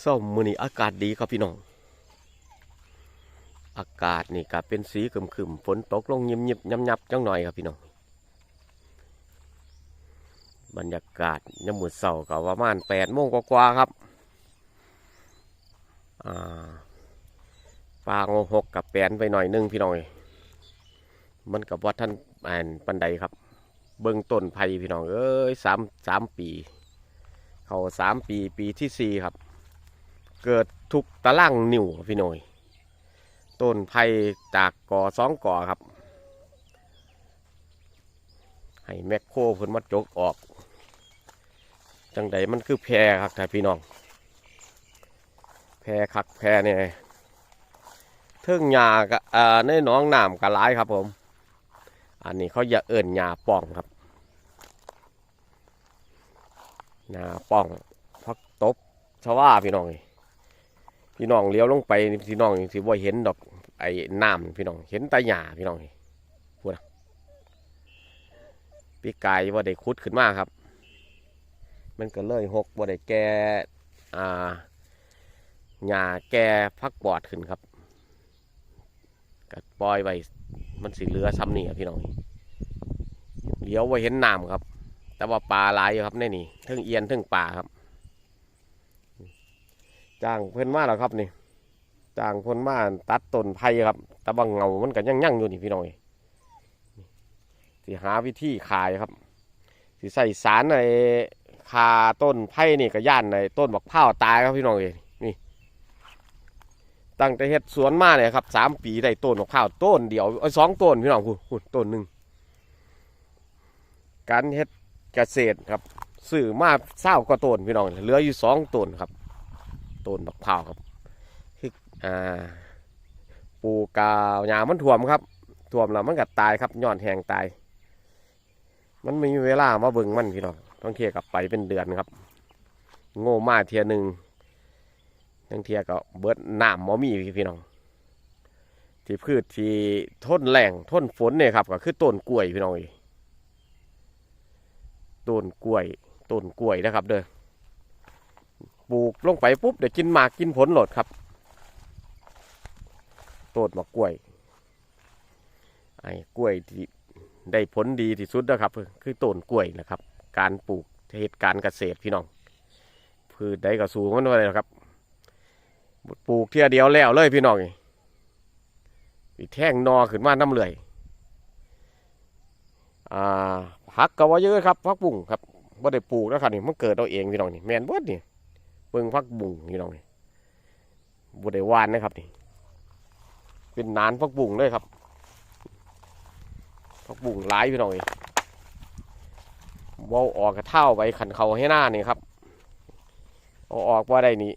เศร้ามือนี้อากาศดีครับพี่น้อง อากาศนี่ก็เป็นสีครึมๆฝนตกลงยิบยิบยับยับๆจังหน่อยครับพี่น้อง บรรยากาศยามมือเสาร์ก็ประมาณแปดโมงกว่าครับอ่าปลาโงหกกับแปนไปหน่อยหนึงพี่น้องมันกับว่าท่านอ่านปันใดครับ เบื้องต้นไผ่พี่น้องเอ้ยสามสามปี เขาสามปีปีที่สี่ครับ เกิดทุกตะล่างนิ่วพี่หน้อยต้นไผ่จากก่อสองก่อครับ ให้แมคโครเพิ่นมาจกออก จังใดมันคือแพรครับท่านพี่น้อง แพรคักแพรเนี่ยเทิงหญ้าก็อ่าในหนองน้ำก็หลายครับผม อันนี้เขาอย่าเอิ่นหญ้าป่องครับหญ้าป่องพักตบชว่าพี่น้องเอ้ย พี่น้องเลี้ยวลงไปพี่น้องสิบ่เห็นดอกไอ้น้ำพี่น้อง เห็นต่หญ้าพี่น้องพูดนะปีกายว่าได้ขุดขึ้นมาครับ มันก็เลยหกบ่ได้แก่อ่าหญ้าแก่พักปอดขึ้นครับก็ปล่อยไว้มันสิเหลือซ้ำนี่ครับพี่น้องเลี้ยวไว้เห็นน้ำครับ แต่ว่าปลาหลายอยู่ครับในนี่ทั้งเอียนทั้งปลาครับ จ้างเพิ่นมาแล้วครับนี่จ้างเพิ่นมาตัดต้นไผ่ครับ แต่บางเงามันก็ยังยั่งๆอยู่นี่พี่น้องนี่สิหาวิธีขายครับสิใส่สารในคาต้นไผ่นี่ก็ย่านในต้นบักพร้าตายครับพี่น้องเอ้ยนี่ตั้งแต่เฮ็ดสวนมาเนี่ยครับสามปีได้ต้นบักพร้าต้นเดียวเอ้สองต้นพี่น้องคุณคุณต้นหนึ่งการเฮ็ดเกษตรครับซื้อมาเศร้ากว่าต้นพี่น้องเหลืออยู่สองต้นครับ ต้นบักพร้าครับคืออ่าปูกาวหญ้ามันท่วมครับท่วมแล้วมันก็ตายครับย้อนแหงตาย มันไม่มีเวลามาเบิ่งมันพี่น้องต้องเทียกับไปเป็นเดือนครับ โง่มาเทียหนึ่งทั้งเทียก็เบิดน้ำมอมีพี่น้อง ที่พืชที่ทนแรงทนฝนเนี่ยครับ ก็คือต้นกล้วยพี่น้องอ้ยต้นกล้วยต้นกล้วยนะครับเด้อ ปลูกลงไปปุ๊บเดี๋ยวกินหมากกินผลหลดครับต้นมะกล้วย ไอ้กล้วยที่ได้ผลดีที่สุดนะครับ คือต้นกล้วยนะครับ การปลูกเหตุการเกษตรพี่น้องพืชใดก็สูงมันอะไรครับปลูกเทียเดียวแล้วเลยพี่น้องนี่อีแท่งนอขึ้นมาน้ำเลื่อยอ่าพักก็ว่าเยอะครับพักบุ้งครับว่าได้ปลูกแล้วครับนี่มันเกิดเอาเองพี่น้องนี่แมนเบิดนี่ เบิ่งพักบุ้งพี่น้องนี่บุได้วานนะครับนี่เป็นนานพักบุ้งเลยครับพักบุ้งหลายพี่น้องนี่เว้าออกกระเท่าไปขันเขาให้หน้านี่ครับเอาออกว่าได้นี่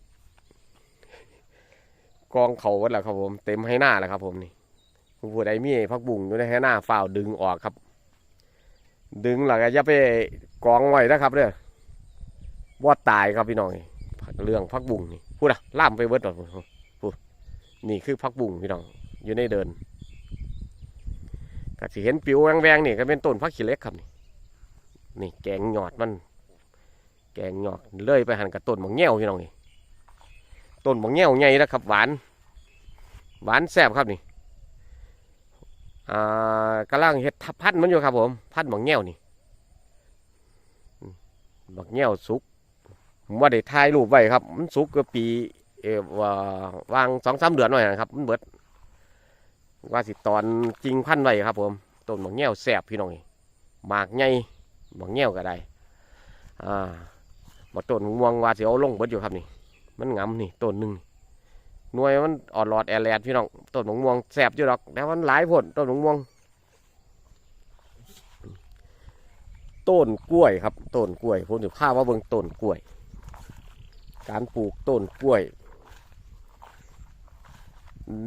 กองเขาวัดแล้วครับผมเต็มให้หน้าแล้วครับ ผมนี่ผู้ใดมีพักบุ้งอยู่ในให้หน้าฝ้าดึงออกครับ ดึงแล้วก็อย่าไปกองไว้นะครับเด้อว่าตายครับพี่น้องนี่ เรื่องพักบุ้งนี่พูดอะล่ามไปเบิดหรอพูดนี่คือพักบุ้งพี่น้องอยู่ในเดินก็สิเห็นปิวแวงๆนี่ก็เป็นต้นพักขี้เล็กครับนี่นี่แกงหยอดมัน แกงหยอดเลื่อยไปหันกับต้นบางแง่วพี่น้องนี่ต้นบางแง่วใหญ่นะครับ หวาน หวานแซ่บครับนี่อ่ากำลังเฮ็ดทับพันธุ์มันอยู่ครับผม พันธุ์บางแง่วนี่มบางแง่วสุก ผมว่าได้ถ่ายรูปไว้ครับ มันสุกก็ปีเออว่าวางสองสามเดือนหน่อยนะครับ มันเบิด ว่าสิตอนจริงพันไว้ครับ ผมต้นหมากแง่วแสบพี่น้องหมากใหญ่หมากแง่วก็ได้อ่าบักต้นม่วงว่าสิเอาลงเบิดอยู่ครับนี่ มันงำนี่ต้นหนึ่งหน่วยมันอ่อนหลอดแอร์แลดพี่น้องต้นหมากม่วงแสบอยู่ดอกแต่มันหลายผลต้นหมากม่วงต้นกล้วยครับต้นกล้วยผมจะพาว่าเบิ่งต้นกล้วย การปลูกต้นกล้วย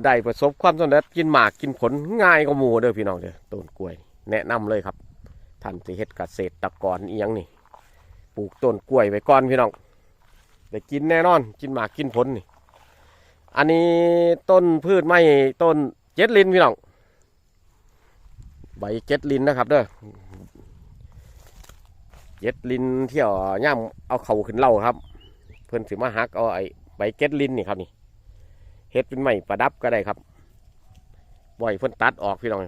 ได้ประสบความสำเร็จกินหมากกินผลง่ายกว่าหมูเด้อพี่น้องเด้อต้นกล้วย แนะนำเลยครับท่านสิเฮ็ดเกษตรกรอียงนี่ปลูกต้นกล้วยไว้ก่อนพี่น้องได้กินแน่นอน กินหมากกินผลนี่ อันนี้ต้นพืชไม้ต้นเจ็ดลินพี่น้องใบเจ็ดลินนะครับเด้อเจ็ดลินเที่ยวย่ำเอาเข่าขึ้นเล่าครับ เพื่อนสิมาหักเอาไอ้ใบเก็ดลินนี่ครับนี่เฮ็ดเป็นไม้ประดับก็ได้ครับบ่อยเพิ่นตัดออกพี่น้อง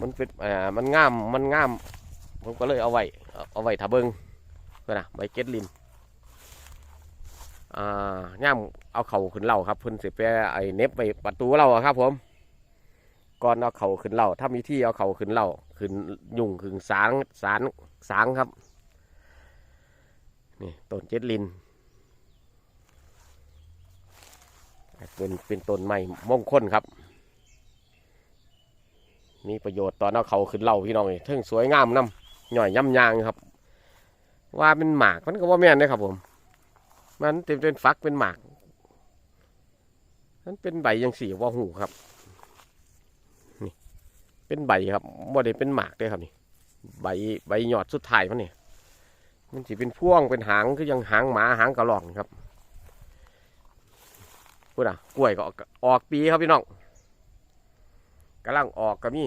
มันเป็นอ่ามันงามมันงามผมก็เลยเอาไว้เอาไว้ถ้าเบิงเพื่อนะใบเก็ดลินอ่าย่ามเอาเข่าขึ้นเหล่าครับเพิ่นสิไปไอ้เน็บไปประตูเราครับ ผมก่อนเอาเข่าขึ้นเหล่าถ้ามีที่เอาเข่าขึ้นเหล่าขึ้นยุ่งขึ้นสางสารสางครับนี่ต้นเจ็ดลิน เป็นเป็นต้นไม้มงคลครับ มีประโยชน์ตอนเอาเขาขึ้นเหล่าพี่น้องนี่เทิงสวยงามน้ำหน่อยย่ำยางครับ ว่าเป็นหมากมันก็ว่าแม่นเลยครับผม มันเต็มเป็นฟักเป็นหมากมันเป็นใบยังสีว่าหูครับนี่เป็นใบครับบ่ได้เป็นหมากด้วยครับนี่ ใบใบหยอดสุดท้ายมันนี่มันสิเป็นพ่วงเป็นหางคือยังหางหมาหางกระรอกนี่ครับ พูดอะกล้วยก็ออกปีครับพี่น้องกำลังออกก็มี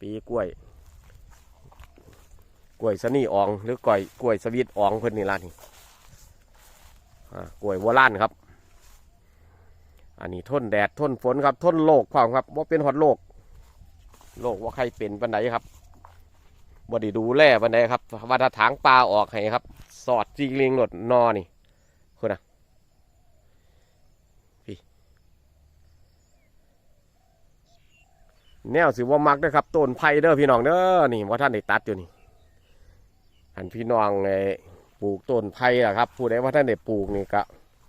ปีกล้วย กล้วยสนีออง หรือกล้วยกล้วยสวีทอองเพิ่นนี่ล่ะนี่กล้วยโบราณครับ อันนี้ทนแดดทนฝนครับ ทนโลกความครับว่าเป็นฮอดโลกโลกว่าใครเป็นปันไดครับบไดีดูแลปันไดครับว่าถ้าถางปลาออกให้ครับ สอดจีลิงหลดนอนี่คุณนะพี่ แนวสิว่ามักเด้อครับต้นไผ่เด้อพี่น้องเด้อนี่ว่าท่านได้ตัดอยู่นี่อันพี่น้องไอ้ปลูกต้นไผ่อะครับผู้ใดว่าท่านได้ปลูกนี่ก็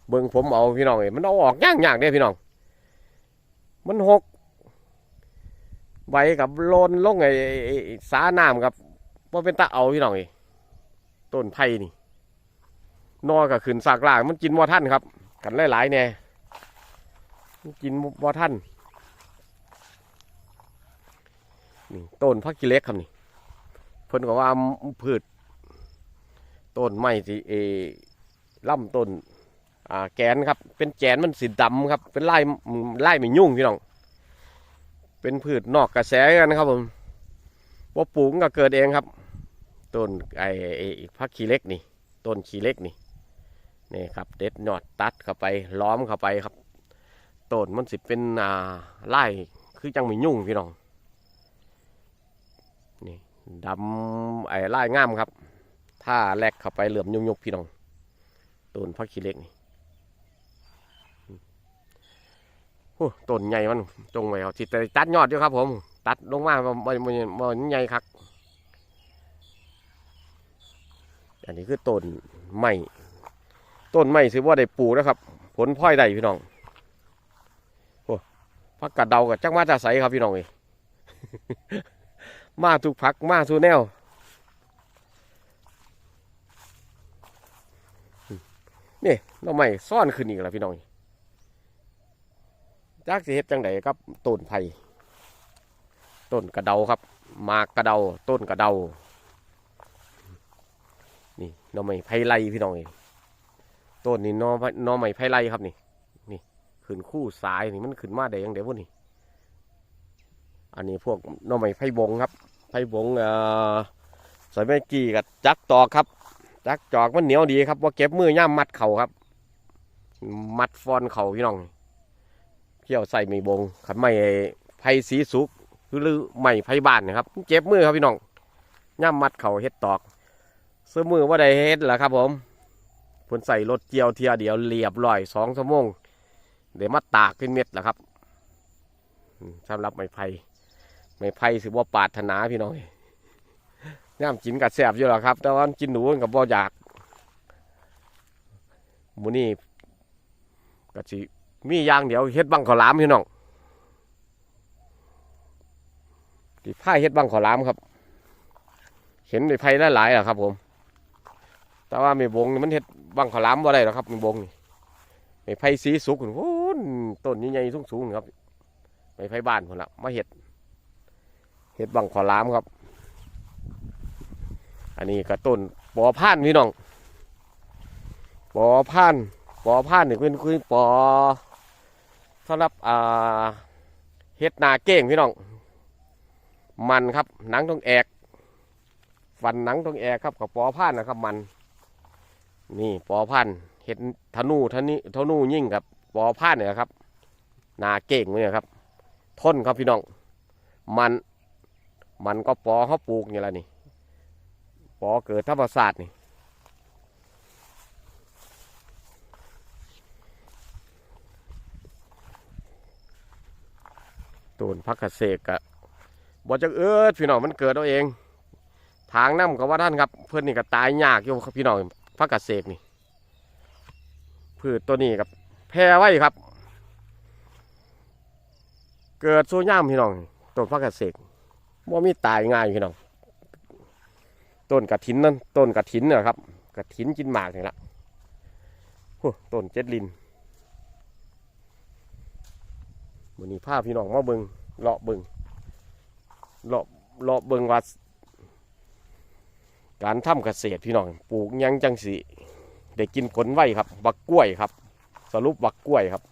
เบิ่งผมเอาพี่น้องเอ้มันเอาออกยากยากๆเด้อพี่น้อง มันหกใบกับโลนลงไอ้สาน้ำครับว่าเป็นตาเอาพี่น้องเอ้ต้นไผ่นี่นอก็ขึ้นสากลากมันกินบ่าท่านครับ กันหลายๆแน่มันกินบ่าท่าน นี่ต้นพักกิเล็กครับนี่เพิ่นก็ว่าพืชต้นไม้สิเอล่ำต้นอ่าแกนครับ เป็นแกนมันสีดำครับ เป็นไลายลายไม่ยุ่งพี่น้อง เป็นพืชนอกกระแสกันครับผมว่าปลูกก็เกิดเองครับ ต้นไอ้อพักขี้เล็กนี่ ต้นขี้เล็กนี่นี่ครับ เด็ดยอดตัดเข้าไปล้อมเข้าไปครับต้นมันสิเป็นอ่าไล่คือจังมียุ่งพี่น้อง ดำไอ้ไล่งามครับ ถ้าแลกเข้าไปเหลื่อมยุงยุกพี่น้องต้นพักขี้เล็กนี่โอ้ต้นใหญ่มันจงไว้เอาที่ตัดยอดอยู่ครับผม ตัดลงมาบ่บ่บ่บ่ใหญ่ครับอันนี้คือต้นไม้ต้นไม้ถือว่าได้ปลูกนะครับ ผลพลอยได้พี่น้องโอ้พักกระเดากับจักมาจะใสครับพี่น้องเอ้ย มาทุกพักมาทุกแนวนี่น้องไม้ซ่อนขึ้นอีกแล้วพี่น้องจักสิเฮ็ดจังไดครับต้นไผ่ต้นกระเดาครับมากกระเดาต้นกระเดา นี่น่อไม้ไผ่ไล่พี่น้องเองต้นนี่หน่อไม้หน่อไม้ไผ่ไล่ครับนี่นี่ขึ้นคู่สายนี่มันขึ้นมาได้ยังเดี๋ยวพวกนี้อันนี้พวกน่อไม้ไผ่บงครับ ไผ่บงเอ่อสมัยกี้กับจักตอกครับ จักจอกมันเหนียวดีครับว่าเก็บมือย่ามมัดเข่าครับ มัดฟอนเข่าพี่น้องเที่ยวใส่ไม่บงขันไม่ไผ่สีสุกหรือไม่ไผ่บานนะครับเจ็บมือครับพี่น้องย่ำมัดเข่าเฮ็ดตอกซื้อมือว่าได้เฮ็ดเหรอครับ ผมผลใส่รถเกี่ยวเทียเดียวเรียบร้อยสองชั่วโมงเดี๋ยวมาตากเป็นเม็ดแหละครับสำหรับไม้ไผ่ ไม้ไผ่ถือว่าปารถนาพี่น้องย่ำกินกับแสบอยู่หรอครับ แต่ว่ากินหนูกับบ่อยากมูนี่ก็สิมียางเดียวเฮ็ดบังขาวหลามพี่น้องที่ผ้าเฮ็ดบังขาวหลามครับ เห็นในไผ่หลายๆอครับ ผม แต่ว่าไม่บงมันเฮ็ดบังขาวหลามบ่าได้หรอครับไม่บงนี่ไม่ไผ่สีสุกโอ้โหต้นใหญ่ๆสูงๆครับไม่ไผ่บ้านคนละมาเฮ็ด เฮ็ดบังขาวหลามครับ อันนี้ก็ต้นปอพานพี่น้องปอพานปอผ่านนี่เป็นคือปอสำหรับอ่าเฮ็ดนาเก้งพี่น้อง มันครับหนังตรงแอกฟันหนังตรงแอกครับกับปอผ่านนะครับ มัน นี่ปอพันเห็ดธนูธนิธนูยิ่งกับปอพันเนี่ยครับ นาเก่งเนี่ยครับทนครับพี่น้อง มัน มันก็ปอเขาปลูกนี่แหละนี่ปอเกิดธรรมศาสตร์นี่ตูนพักเกษตรกะบ่จักเอิดพี่น้องมันเกิดเอาเอง ทางน้ำก็ว่าท่านครับ เพื่อนนี่ก็ตายยากอยู่ครับพี่น้องพักเกษตรนี่พืชตัวนี้กับแพร่ไว้ครับ เกิดโซย่ามพี่น้องต้นพักเกษตร ว่ามีตายง่ายพี่น้องต้นกระถินนั่นต้นกระถินเนี่ยครับกระถินกินหมากนี่ละต้นเจ็ดลินวันนี้พาพี่น้องมาเบิงเลาะเบิงเลาะเลาะเบิงว่าการทำเกษตรพี่น้องปลูกยังจังสิได้กินผลไว้ครับ บักกล้วยครับ สรุปบักกล้วยครับ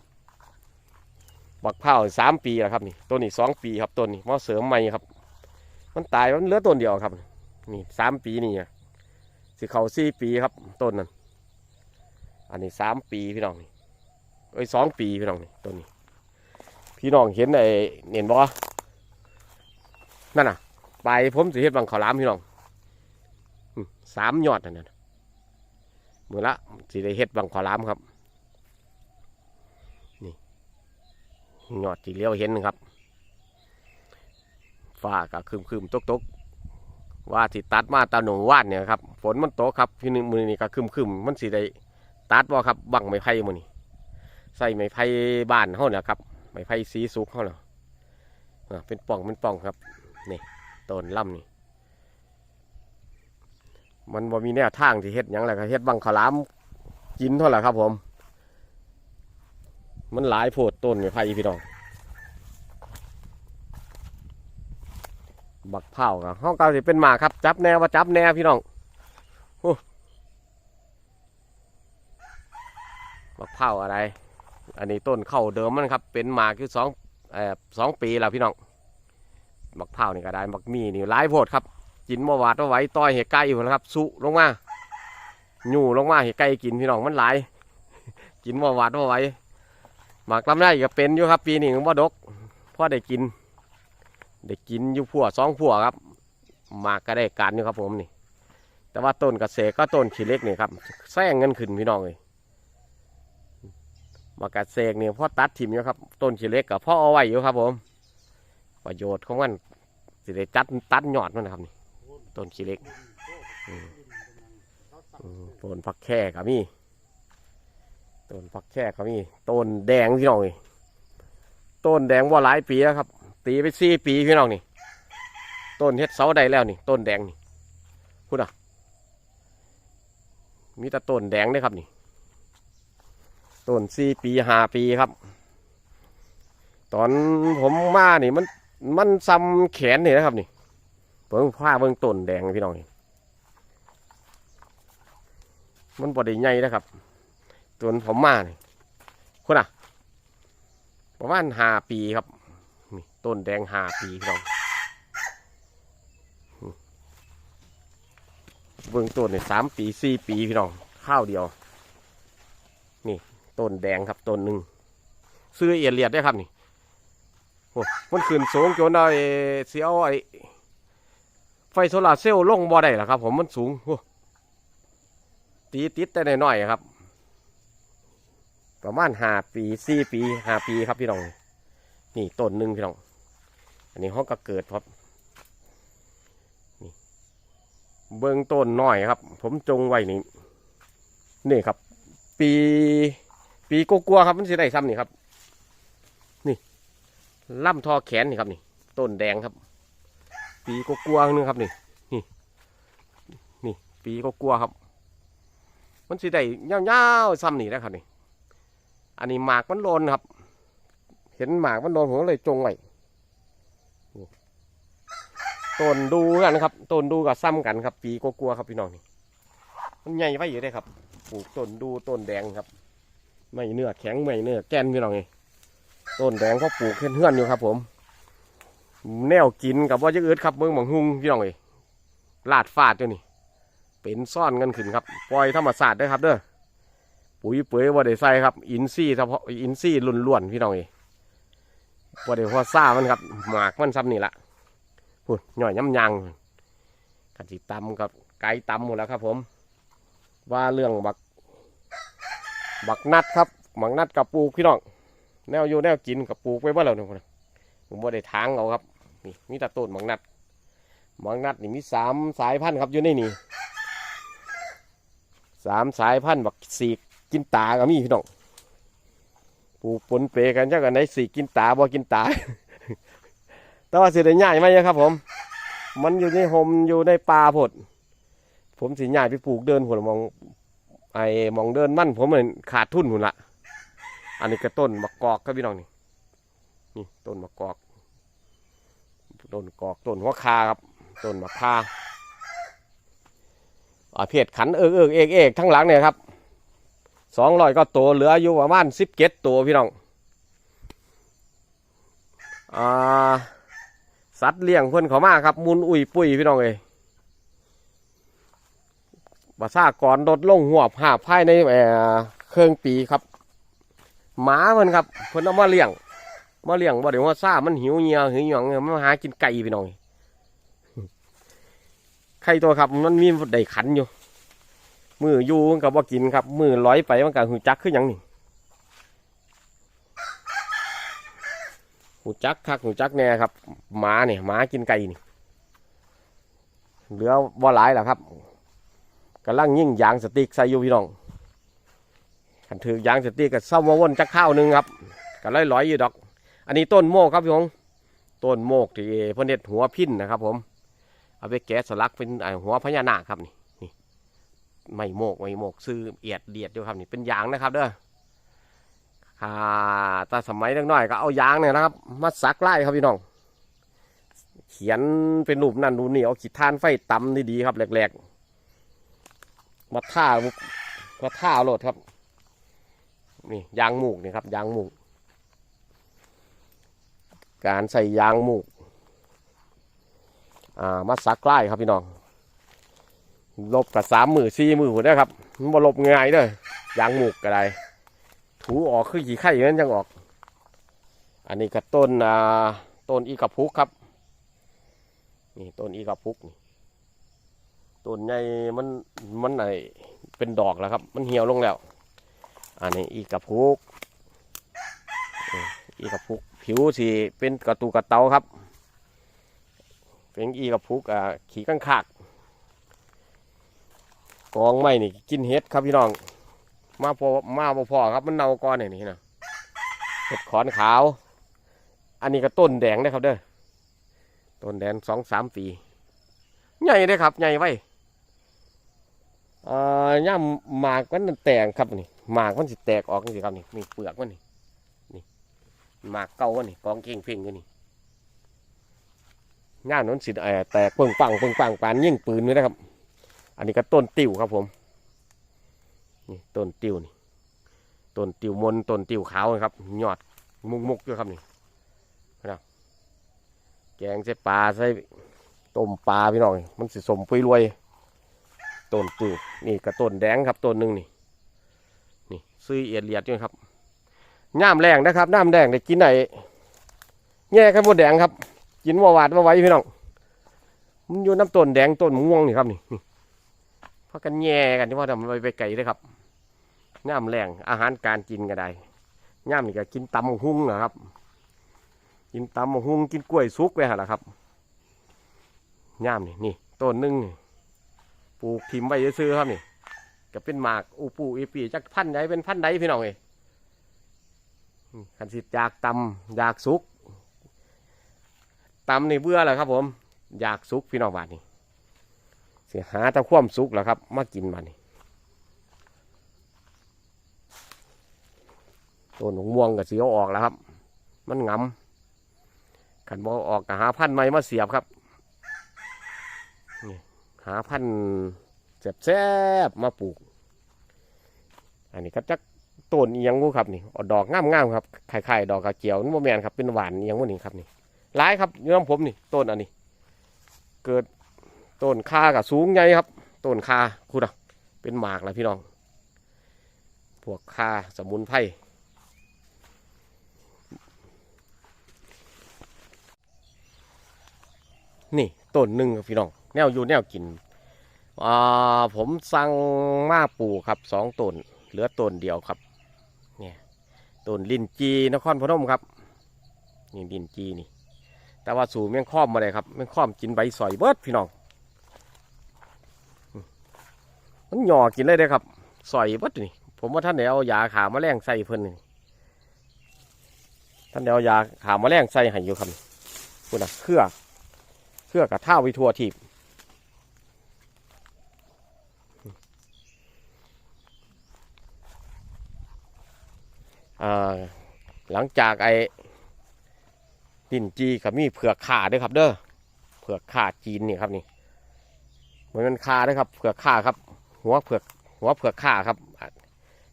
บักเผาสามปีแล้วครับนี่ต้นนี้สองปีครับต้นนี้มาเสริมใหม่ครับ มันตายมันเหลือต้นเดียวครับ นี่สามปีนี่สิเขาสี่ปีครับต้นนั้นอันนี้สามปีพี่น้องนี่เอ้ยสองปีพี่น้องนี่ต้นนี้ พี่น้องเห็นไอ้เห็นบ่นั่นน่ะไปผมสิเฮ็ดบังขาวหลามพี่น้องสามยอดนั่นน่ะมือละสิได้เฮ็ดบังขาวหลามครับ นี่ยอดที่เลี้ยวเห็นครับ ฟ้าก็คืมคืมๆตกตกๆว่าสิตัดมาตาหนูว่านเนี่ยครับฝนมันตกครับพี่นึงมือนี่ก็คืมคืมๆมันสิได้ตัดบ่ครับบังไม้ไผ่มือนี่ใส่ไม้ไผ่บ้านเฮาเนี่ยครับไม้ไผ่สีสุกเขาเหรออ่าเป็นป่องเป็นป่องครับนี่ต้นล่ำนี่ มันบ่มีแนวทางที่เฮ็ดยังแหละก็เฮ็ดบังขาวหลามกินเท่าไหร่ครับผม มันหลายโพดต้นไม้ไผ่พี่น้อง บักเผาครับห้องเก่าสิเป็นหมาครับ จับแนวว่าจับแนวพี่น้องโอ้บักเผาอะไร อันนี้ต้นเข้าเดิมมันครับ เป็นหมาคือสองเอ่อสองปีแล้วพี่น้องบักเผานี่ก็ได้บักมีนี่หลายโพดครับกินบ่หวาดบ่ไหวต้อยเห็ดไก่อยู่แล้วครับ สุลงมาหยู่ลงมาเห็ดไก่กินพี่น้องมันหลาย กินบ่หวาดบ่ไหวหมากลำไยก็เป็นอยู่ครับ ปีนี้บ่ดกพ่อได้กิน ได้กินอยู่ผัวสองผัวครับมากก็ได้การอยู่ครับผมนี่ แต่ว่าต้นกระเสกก็ต้นขี้เล็กนี่ครับแซงเงินขึ้นพี่น้องเลยมากระเสกเนี่ยพ่อตัดถิ่มอยู่ครับ ต้นขี้เล็กกับพ่อเอาไว้อยู่ครับผม ประโยชน์ของมันสิได้จัดตัดหยอดมันนะครับนี่ต้นขี้เล็กต้นผักแค่ก็มีต้นผักแค่ก็มีต้นแดงพี่น้องนี่ต้นแดงว่าหลายปีแล้วครับ ตีไปสี่ปีพี่น้องนี่ ต้นเฮ็ดเสาได้แล้วนี่ ต้นแดงนี่พูดอะ มีแต่ต้นแดงเด้ครับนี่ ต้นสี่ปีห้าปีครับ ตอนผมมานี่มันมันซ้ำแขนนี่นะครับนี่เบิ่งผ้าเบิ่งต้นแดงพี่น้องนี่มันบ่ได้ใหญ่นะครับตอนผมมานี่คุณอะ ประมาณห้าปีครับ ต้นแดงหาปีพี่น้องอืมเบิ่งต้นนี่ยสามปีสี่ปีพี่น้องข้าวเดียว นี่ต้นแดงครับต้นหนึ่งซื้อเอียดเลียดได้ครับนี่โอ้มันขึ้นสูงจนได้เสียวไอ้ไฟโซลาร์เซลล์ลงบ่ได้หรอครับ ผมมันสูงโอ้ตีติดแต่หน้อยๆครับ ประมาณห้าปีสี่ปีห้าปีครับพี่น้อง นี่ต้นหนึ่งพี่น้อง อันนี้ห้องก็เกิดครับนี่เบื้องต้นน้อยครับ ผมจงไว้นี่นี่ครับ ปี ปีกลัวครับ มันสิได้ซ้ำนี่ครับ นี่ล่ำทอแขนนี่ครับ นี่ต้นแดงครับ ปีกลัวนึงครับนี่นี่ นี่ ปีกลัวครับ มันสิได้ยาวๆซ้ำนี่นะครับนี่อันนี้หมากมันโลนครับ เห็นหมากมันโลนผมเลยจงไว้ ต้นดูกันครับต้นดูกับซ้ำกันครับ ปีกลัวๆครับพี่น้องนี่มันใหญ่ไว้อยู่ได้ครับปลูกต้นดูต้นแดงครับ ไม่เนื้อแข็งไม่เนื้อแก่นพี่น้องไงต้นแดงเขาปลูกเพื่อนๆอยู่ครับ ผม แนวกินกับว่าจะอืดครับเมืองหมองหุงพี่น้องไงลาดฟาดตัวนี่ เป็นซ่อนกันขึ้นครับปล่อยธรรมศาสตร์ด้อครับเด้อปุ๋ยเปื่อยบ่ได้ใส่ครับ อินซี่เฉพาะอินซี่ล้วนๆพี่น้องเอ้ยบ่ได้พอซ่ามันครับหมากมันซ้ำนี่ละ พูดหน่อยย้ำยางกันสิตำกับไก่ตำหมดแล้วครับ ผม ว่าเรื่องบัก บักนัดครับบักนัดกับปูพี่น้องแนวอยู่แนวกินกับปูไว้บ้านเราเนี่ยผมบ่ได้ทางเอาครับนี่มีต่ต้นบักนัดบักนัดนี่มีสามสายพันธุ์ครับอยู่ในนี่สามสายพันธุ์บักสีกินตาก็มีพี่น้องปูปนเปกันเจักกันไหนสีกกินตาบ่กินตา แต่ว่าสิได้ง่ายไหมครับ ผม มันอยู่ในหมอยู่ในป่าผดผมสิง่ายไปปลูกเดินผลมองไอ้มองเดินมั่นผมเหมือนขาดทุนหุ่นละอันนี้ก็ต้นมะกอกครับพี่น้องนี่นี่ต้นมะกอก ต้นกอกต้นหัวคาครับต้นมะพร้าวอ่าเพจขันเอิกเอิกเอกเอกทั้งหลังเนี่ยครับสองร้อยก็ตัวเหลืออยู่ประมาณสิบเก็ดตัวพี่น้องอ่า สัตว์เลี้ยงเพิ่นเขามาครับมุนอุ้ยปุ้ยพี่น้องเอ้ยบาซ่ากรลดลงหัวหาภายในเครื่องปีครับ หมาเพิ่นครับ เพิ่นเอามาเลี้ยงมาเลี้ยงบ่เดี๋ยวว่าซ่ามันหิวเหงียวหิวหยองนี่ยมันหากินไก่พี่น้องไข่ตัวครับมันมีได้ขันอยู่ มืออยู่มันก็บ่กินครับ มือร้อยไปมันก็หูจักคือหยังนี่ หูจักคักหูจักแน่ครับหมาเนี่ยหมากินไก่นี่เหลือบ่หลายแล้วครับกำลังยิ่งยางสติกใส่อยู่พี่น้องขันถือยางสติกกับเศร้ามาวนจักข้าวหนึงครับก็ลอยลอยอยู่ดอก อันนี้ต้นโมกครับพี่น้องต้นโมกที่พ่นเด็ดหัวพินนะครับ ผม เอาไปแกะสลักเป็นหัวพญานาคครับนี่นี่ไม่โมกไม่โมกซื้อเอียดเดียดอยู่ครับนี่เป็นยางนะครับเด้อ ค่ะแต่สมัยเล็กน้อยก็เอายางเนี่ยนะครับ มาสักไล่ครับพี่น้อง เขียนเป็นรูปนั่นรูปนี่เอาขีดท่านไฟตำดีๆครับแหลกๆมาท่ามาท่าโหลดครับ นี่ยางหมูกนี่ครับยางหมูก การใส่ยางหมูกอ่ามาซักไล่ครับพี่น้องลบกับสามหมือสี่หมือหัวได้ครับมันลบง่ายเด้อยางหมูกก็ได้ ถูออกคือขี่ไข่อย่างนั้นยังออก อันนี้ก็ต้นอ่าต้นอีกระพุกครับ นี่ต้นอีกระพุกนี่ต้นใหญ่มันมันไอเป็นดอกแล้วครับ มันเหี่ยวลงแล้ว อันนี้อีกระพุกอีกระพุกผิวสีเป็นกระตูกระเตาครับ เป็นอีกระพุกอ่าขี่ข้างขากกองไม้นี่กินเห็ดครับพี่น้อง มาพอมาพอพอครับมันเน่าก้อนเนี่ยนี่นะเห็ดขอนขาว อันนี้ก็ต้นแดงนะครับเด้อต้นแดงสองสามปีใหญ่เลยครับ ใหญ่ไว้อ่าย่ำหมากมันแตกครับนี่หมากมันสิแตกออกนี่ครับนี่นี่เปลือกมันนี่นี่หมากเก่ามันนี่กองเก่งเพ่งกันนี่ย่ามนั้นสิแตกเปิงปังเปิงปังปานยิ่งปืนเลยนะครับ อันนี้ก็ต้นติ๋วครับผม นี่ต้นติวนี่ต้นติวมนต้นติวขาวนะครับยอดมุกมุกด้วยครับนี่นะแกงใส่ปลาใส่ต้มปลาพี่น้องมันสิสมปุยรวยต้นตูนี่กระต้นแดงครับต้นหนึ่งนี่นี่ซื้อเอียดเลียดด้วยครับน้ำแรงนะครับน้ำแดงได้กินไหนแง่ครับบดแดงครับ กินว่าหวาดว่าไว้พี่น้องมันอยู่น้ำต้นแดงต้นม่วงนี่ครับนี่นี่พากันแง่กันที่ว่าทำไปไปไกลเลยครับ น้ำแรงอาหารการกินก็ได้ย่ามนี่ก็กินตำหุ่งนะครับ กินตำหุ่งกินกล้วยสุกไปหาละครับย่ามนี่นี่ต้นหนึงนี่ปลูกทิมไว้ซื้อๆครับนี่ก็เป็นหมากอูปูอีปีจักพันธุ์ใดเป็นพันธุ์ใดพี่น้องเอ้ยอืมคันสิอยากตำอยากสุกตำนี่เบื่อแล้วครับผม อยากสุกพี่น้องบาดนี่เสียหาแตะคว่ำสุกแล้วครับ มากินบานี่ ต้นหงม่วงกับสีอออกแล้วครับ มันงำขันบอออกก็หาพันธุ์ใหม่มาเสียบครับหาพันธุ์แซบๆมาปลูก อันนี้ก็จักต้นเอียงวูครับนี่เอาดอกงามๆครับไข่ๆดอกกระเจียวนี่โมแมนครับเป็นหวานเอียงวูนี่ครับนี่หลายครับอยู่น้ำผมนี่ต้นอันนี้ เกิดต้นคากับสูงใหญ่ครับต้นคาคุณอะเป็นหมากแล้วพี่น้อง พวกคาสมุนไพร นี่ต้นหนึ่งครับพี่น้องแนวอยู่แนวกินอ่าผมสั่งมาปลูกครับสองต้นเหลือต้นเดียวครับเนี่ยต้นลินจีนครพนมครับนี่ลินจีนี่ แต่ว่าสู่แม่งค้อมมาเลยครับแม่งค้อมกินใบสอยเบิดพี่น้องมันหย่อกินเลยเด้ครับสอยเบิดนี่ผมว่าท่านเดี๋ยวเอายาขามาแมลงใส่เพิ่นนี่ท่านเดี๋ยวเอายาขามาแมลงใส่ให้อยู่ครับคุณนะเครือ เครือกับท่าวิทัวทีบหลังจากไอ้ดินจีกับมีเผือกขาด้วยครับ เด้อเผือกขาจีนนี่ครับนี่เหมือนมันคาด้วยครับเผือกขาครับ หัวเผือกหัวเผือกขาครับ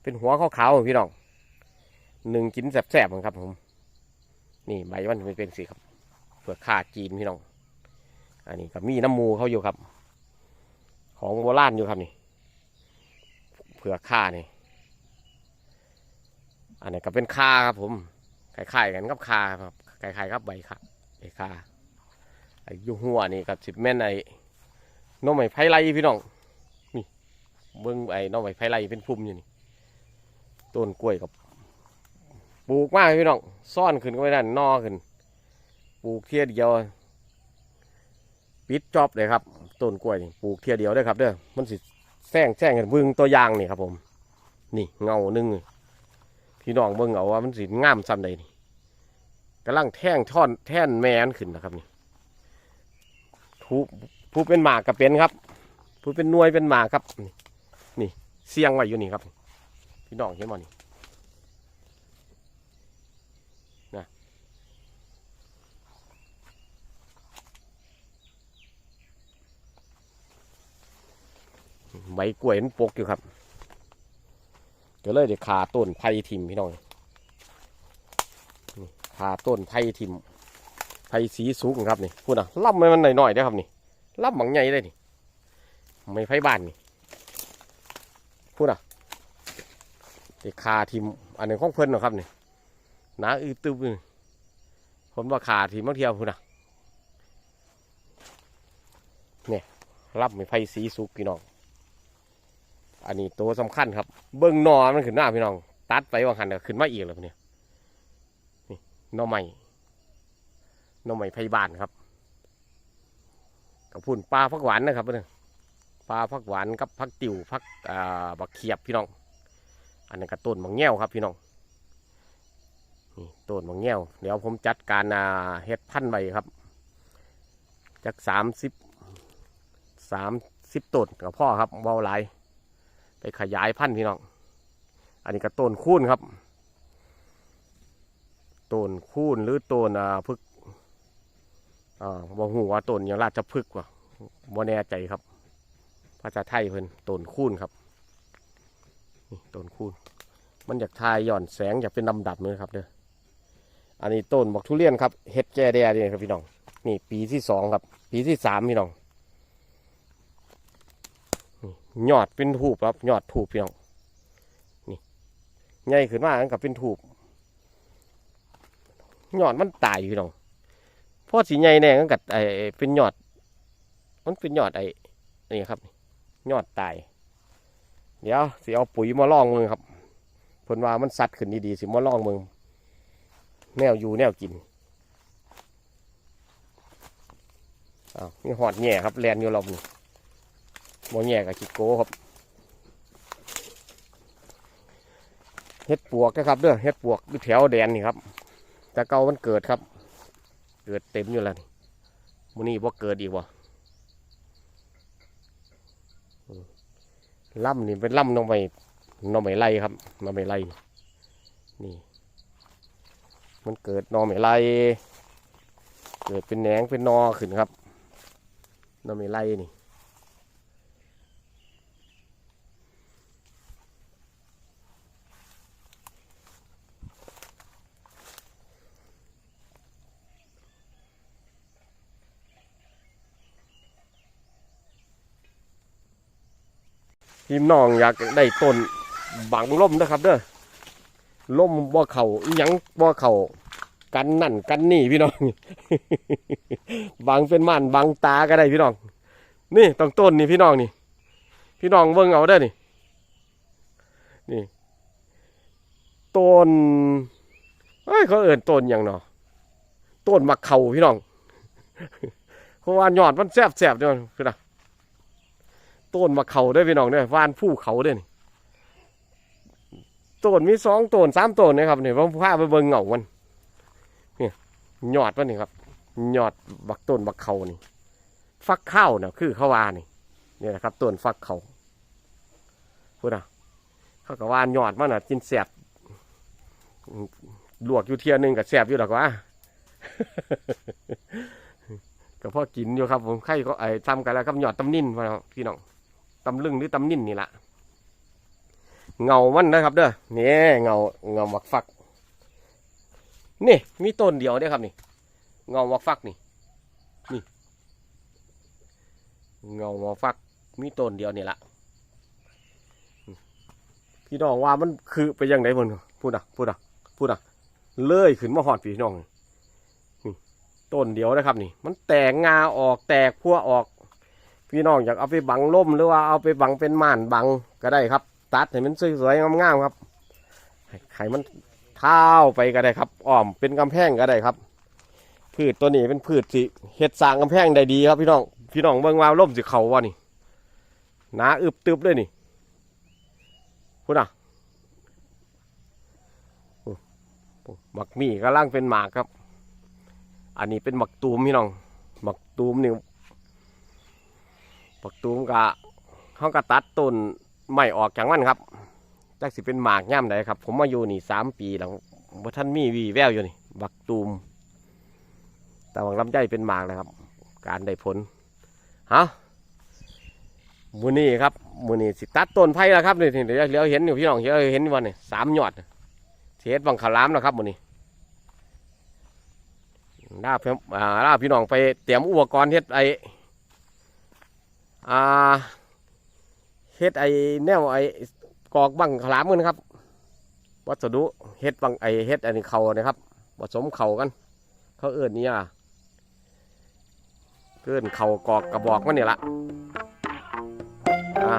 เป็นหัวขาวๆพี่น้องหนึ่งกินแสบๆครับผมนี่ใบมันเป็นเป็นสีครับเผือกขาจีนพี่น้อง อันนี้ก็มีน้ำมูเขาอยู่ครับ ของโบราณอยู่ครับนี่เผือกขานี่อันนี้ก็เป็นคาครับผมคล้ายๆกันกับคาครับคล้ายๆกับใบค่ะใบคาไอ้ยูหัวนี่กับสิบแม่นไอ้น้องใหม่ไผ่ไรพี่น้องนี่เบิ้งไอ้น้องใหม่ไผ่ไรเป็นพุ่มอยู่นี่ต้นกล้วยกับปลูกมากพี่น้องซ่อนขึ้นก็ไม่ได้นอขึ้น ปลูกเทียเดียว ปิดจอบเลยครับต้นกล้วยนี่ปลูกเทียเดียวได้ครับเด้อมันสิแซงแซงกันเบิ้งตัวอย่างนี่ครับผม นี่เงาหนึ่งพี่น้องเบิ้งเอาว่ามันสิงามซ้ำใดนี่กำลังแท่งท่อนแท่นแมนขึ้นนะครับนี่ผู้ผู้เป็นหมากกับเป็นครับ ผู้เป็นนวยเป็นหมากครับ นี่เสียงไว้อยู่นี่ครับ พี่น้องเห็นบ่นี่ะ ใบกล้วยมันปกอยู่ครับเดี๋ยวเลยเดี๋ยวขาต้นไผ่ทิมพี่น้องขาต้นไผ่ทิมไผ่สีสูงครับนี่พูดนะล่ำมันหน่อยๆได้ครับนี่ล่ำหมังใหญ่เลยนี่ไม่ไผ่บ้านนี่พูดนะที่คาทีมอันหนึ่งของเพิ่นนะครับนี่หนาอือตึบนี่ผมว่าคาทีมบางเที่ยวพุ่นะเนี่ยรับไม่ไฟสีสุกพี่น้อง อันนี้ตัวสำคัญครับ เบิ้งนอมันขึ้นหน้าพี่น้อง ตัดไปวางหันก็ขึ้นมาอีกแล้วเนี่ยนี่นอใหม่นอใหม่ไฟบานครับกับพุ่นปลาพักหวานนะครับเนี่ยปลาพักหวานกับพักติ่วพักอ่าบักเขียบพี่น้อง อันนี้ก็ต้นมังแง่วครับพี่น้องนี่ต้นมังแง่วเดี๋ยวผมจัดการอ่าเฮ็ดพันธุ์ใบครับจากสามสิบสามสิบต้นกับพ่อครับเบาหลาย ขยายพันธุ์พี่น้อง อันนี้ก็ต้นคูนครับ ต้นคูนหรือต้นอ่าพึกอ่าบ่หูว่าต้นยางราชพฤกษ์ว่ะบ่แน่ใจครับ ภาษาไทยเพิ่นต้นคูนครับนี่ต้นคูนมันอยากทายหย่อนแสงอยากเป็นดำดับเลยครับเด้อ อันนี้ต้นบอกทุเรียนครับเฮ็ดแก่แด่นี่ครับพี่น้อง นี่ปีที่สองครับ ปีที่สามพี่น้อง นี่ยอดเป็นถูบครับยอดถูบพี่น้องนี่ใหญ่ขึ้นมาอันกับเป็นถูบยอดมันตายพี่น้องเพราะสีใหญ่แน่กันกับไอเป็นยอด มันเป็นยอดไอ้นี่ครับยอดตาย เดี๋ยวสิเอาปุ๋ยมาล่องมึงครับเพิ่นว่ามันสัดขึ้นดีๆสิมาล่องมึงแนวอยู่แนวกินอ้าวมีหอดแง่ครับแลนอยู่รอบนี่ บ่แง่กับกิโก้ครับเฮ็ดปวกนะครับเด้อเฮ็ดปวกอยู่แถวแดนนี่ครับ แต่เก่ามันเกิดครับ เกิดเต็มอยู่แล้วนี่มื้อนี้บ่เกิดอีกบ่ล่ำนี่เป็นล่ำน้องใบหน้องใบไล่ครับน้องใบไล่นี่ มันเกิดนองใบไล่เกิดเป็นแหนงเป็นนอขึ้นครับน้องใบไล่นี่ พี่น้องอยากได้ต้นบังล่มนะครับเด้อล่มบ่เข่ายังบ่เข่ากันนั่นกันนี่พี่น้องบังเป็นม่านบังตาก็ได้พี่น้อง นี่ต้องต้นนี่พี่น้องนี่ พี่น้องเบิ่งเอาเด้อนี่นี่ต้นเอ้ยเขาเอิ่นต้นอย่างเนาะต้นมะเขาพี่น้องเพราะว่ายอดมันแซบแซบเด้อพี่น้อง ต้นมะเขาเด้พี่น้องเด้อว่านผู้เขาด้นี่ต้นมีสองต้นสามต้นนะครับนี่ผมพาไปเบิ่งเหงามันนี่ยอดมันนี่ครับหยอดบักต้นบักเขานี่ ฟักข้าวน่ะคือเขาวานี่เนี่แหละครับต้นฟักเขาพูดอะเขาก็ว่ายอดมันน่ะกินแสบลวกอยู่เทียหนึงกับแสบอยู่หรอกวะก็พอกินอยู่ครับผมไข่ก็ไอ้ทำกันแล้วครับหยอดตำนิ่นมาพี่น้อง ตำลึงหรือตำนิ่นนี่แหละเงามันนะครับเด้อนี่เงาเงาหวักฟัก นี่มีต้นเดียวเด้อครับนี่ เงาหวักฟักนี่นี่ เงาหวักฟักมีต้นเดียวนี่ละพี่น้องว่ามันคือไปยังไงบนพูดอะพูดอะพูดอะเลื่อยขึ้นมาหอดพี่น้องนี่ต้นเดียวนะครับนี่ มันแตกงาออกแตกพัวออก พี่น้องอยากเอาไปบังล่มหรือว่าเอาไปบังเป็นม่านบังก็ได้ครับ ตัดให้มันสวยๆงามๆครับให้ไขมันเท้าไปก็ได้ครับอ้อมเป็นกำแพงก็ได้ครับ พืชตัวนี้เป็นพืชที่เห็ดสร้างกำแพงได้ดีครับ พี่น้องพี่น้องเบิ่งว่าล่มสิเขาวะนี่หนาอึบตึบเลยนี่พูดอะหมักมี่ก็ล่างเป็นหมากครับ อันนี้เป็นหมักตูมพี่น้องหมักตูมนี่ หมักตูมกะเขากะตัดต้นไม่ออกจากมันครับจักสิเป็นหมากย่ำใดครับ ผมมาอยู่นี่สามปีแล้วบ่ท่านมีวีแววอยู่นี่หมักตูมแต่วังลำไยเป็นหมากเลยครับ การได้ผลฮะมือนี้ครับมือนี้สิตัดต้นไผ่แล้วครับนี่เดี๋ยวเดี๋ยวเห็นอยู่พี่น้องเดี๋ยวเห็นวันนี้สามยอดเทศบังขลามแล้วครับมือนี้ลาพี่อ่าลาพี่น้องไปเตรียมอุปกรณ์เฮ็ดไอ อ่าเฮ็ดไอแนวไอกอกบังขลามกันครับ วัสดุเฮ็ดบังไอเฮ็ดอันนี้เขานะครับผสมเข่ากัน เขาเอื่นนี่อะเกินเข่ากอกกระบอกมันนี่ละอ่า